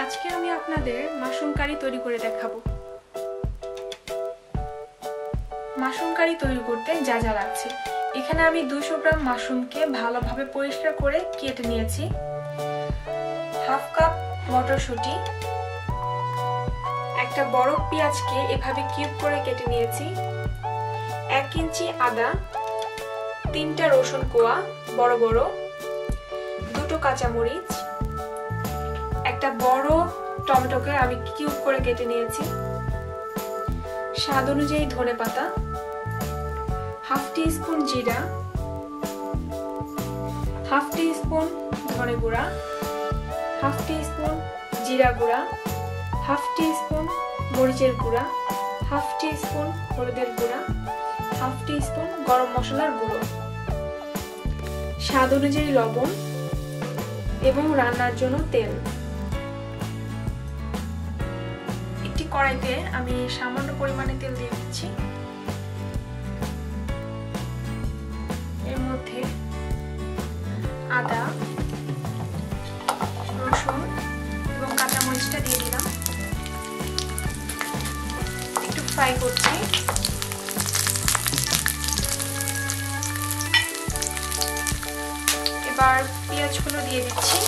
আজকে আমি আপনাদের মাশরুম কারি তৈরি করে দেখাবো। মাশরুম কারি তৈরি করতে যা যা লাগছে। এখানে আমি দুশো গ্রাম মাশরুমকে ভালোভাবে পরিষ্কার করে কেটে নিয়েছি। হাফ কাপ মটরশুঁটি, একটা বড় পেঁয়াজকে এভাবে কিউব করে কেটে নিয়েছি। এক ইঞ্চি আদা, তিনটা রসুন কোয়া, বড় বড়, দুটো কাঁচামরিচ একটা বড় টমেটোকে আমি কিউব করে কেটে নিয়েছি। স্বাদ অনুযায়ী ধনে পাতা, হাফ টি স্পুন জিরা, হাফ টি স্পুন ধনে গুঁড়া, হাফ টি স্পুন জিরা গুঁড়া, হাফ টি স্পুন মরিচের গুঁড়া, হাফ টি স্পুন হলুদের গুঁড়া, হাফ টি স্পুন গরম মশলার গুঁড়ো। স্বাদ অনুযায়ী লবণ এবং রান্নার জন্য তেল। কড়াইতে আমি সামান্য পরিমাণে তেল দিয়ে দিচ্ছি। এর মধ্যে আদা, রসুন এবং কাঁচামরিচটা দিয়ে দিলাম। একটু ফ্রাই করছি। এবার পেঁয়াজগুলো দিয়ে দিচ্ছি।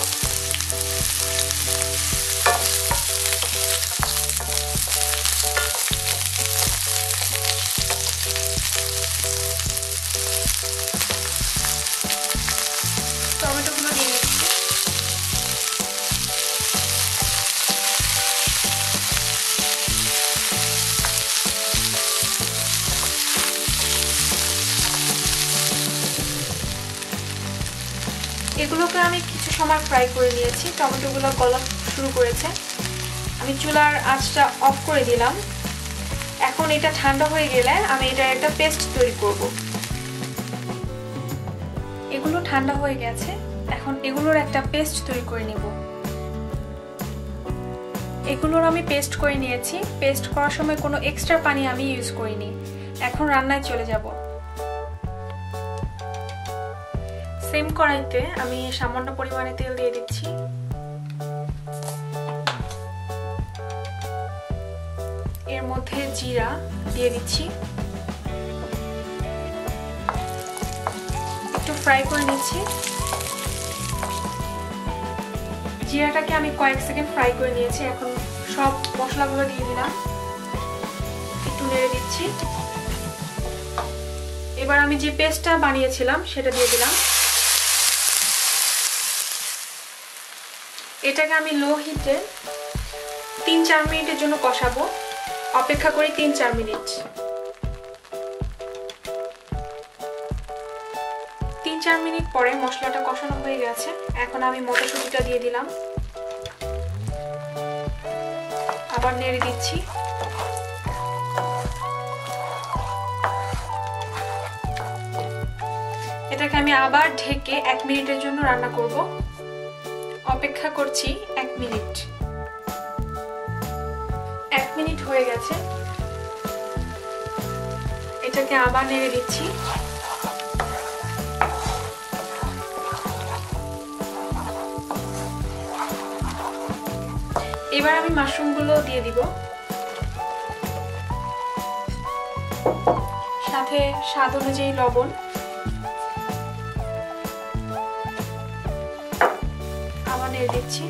এগুলোকে আমি কিছু সময় ফ্রাই করে নিয়েছি। টমেটোগুলো গলা শুরু করেছে। আমি চুলার আঁচটা অফ করে দিলাম। এখন এটা ঠান্ডা হয়ে গেলে আমি এটা একটা পেস্ট তৈরি করব। এগুলো ঠান্ডা হয়ে গেছে। এখন এগুলোর একটা পেস্ট তৈরি করে নেব। এগুলোর আমি পেস্ট করে নিয়েছি। পেস্ট করার সময় কোনো এক্সট্রা পানি আমি ইউজ করিনি। এখন রান্নায় চলে যাব। সেম কড়াইতে আমি সামান্য পরিমাণে তেল দিয়ে দিচ্ছি। এর মধ্যে জিরা দিয়ে দিচ্ছি। একটু ফ্রাই করে নিচ্ছি। জিরাটাকে আমি কয়েক সেকেন্ড ফ্রাই করে নিয়েছি। এখন সব মশলাগুলো দিয়ে দিলাম। একটু নেড়ে দিচ্ছি। এবার আমি যে পেস্টটা বানিয়েছিলাম, সেটা দিয়ে দিলাম। এটাকে আমি লো হিটে তিন চার মিনিটের জন্য কষাবো। অপেক্ষা করি তিন চার মিনিট। তিন চার মিনিট পরে মশলাটা কষানো হয়ে গেছে। এখন আমি মটরশুঁটিটা দিয়ে দিলাম। আবার নেড়ে দিচ্ছি। এটাকে আমি আবার ঢেকে এক মিনিটের জন্য রান্না করব। অপেক্ষা করছি এক মিনিট। এক মিনিট হয়ে গেছে। এটাকে আবার নেড়ে দিচ্ছি। এবার আমি মাশরুমগুলো দিয়ে দিব। সাথে স্বাদ অনুযায়ী লবণ। নেড়ে দিচ্ছি।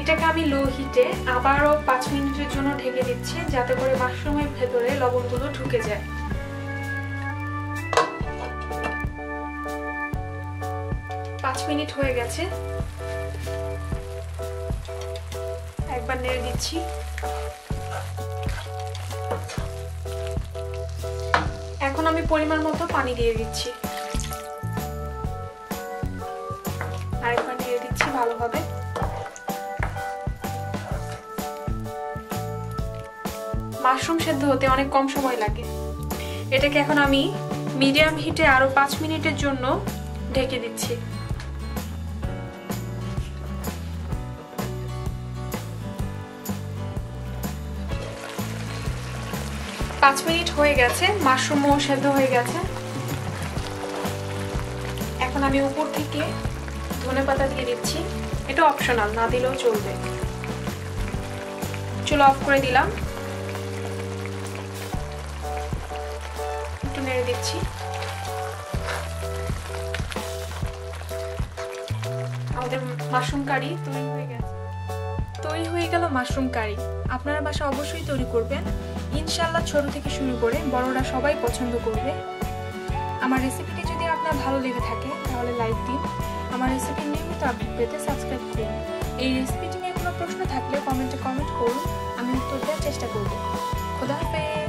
এটাকে আমি লো হিটে আবারও পাঁচ মিনিটের জন্য ঢেকে দিচ্ছি, যাতে করে মাশরুমের ভেতরে লবণগুলো ঢুকে যায়। পাঁচ মিনিট হয়ে গেছে। একবার নেড়ে দিচ্ছি। এখন আমি পরিমাণ মতো পানি দিয়ে দিচ্ছি। আরেকবার নেড়ে দিচ্ছি ভালোভাবে। মাশরুম সেদ্ধ হতে অনেক কম সময় লাগে। এটাকে এখন আমি মিডিয়াম হিটে আরও পাঁচ মিনিটের জন্য ঢেকে দিচ্ছি। পাঁচ মিনিট হয়ে গেছে, মাশরুমও সেদ্ধ হয়ে গেছে। এখন আমি উপর থেকে ধনে পাতা দিয়ে দিচ্ছি। এটা অপশনাল না দিলেও চলবে। চুলো অফ করে দিলাম। একটু নেড়ে দিচ্ছি। আমাদের মাশরুম কারি তৈরি তৈরি হয়ে গেল মাশরুম কারি। আপনারা বাসা অবশ্যই তৈরি করবেন। ইনশাল্লাহ ছোট থেকে শুরু করে বড়রা সবাই পছন্দ করবে। আমার রেসিপিটি যদি আপনার ভালো লেগে থাকে, তাহলে লাইক দিন। আমার রেসিপি নিয়মিত আপডেট পেতে সাবস্ক্রাইব করুন। এই রেসিপিটি নিয়ে কোনো প্রশ্ন থাকলে কমেন্টে কমেন্ট করুন। আমি উত্তর দেওয়ার চেষ্টা করব। খোদা হাফেজ।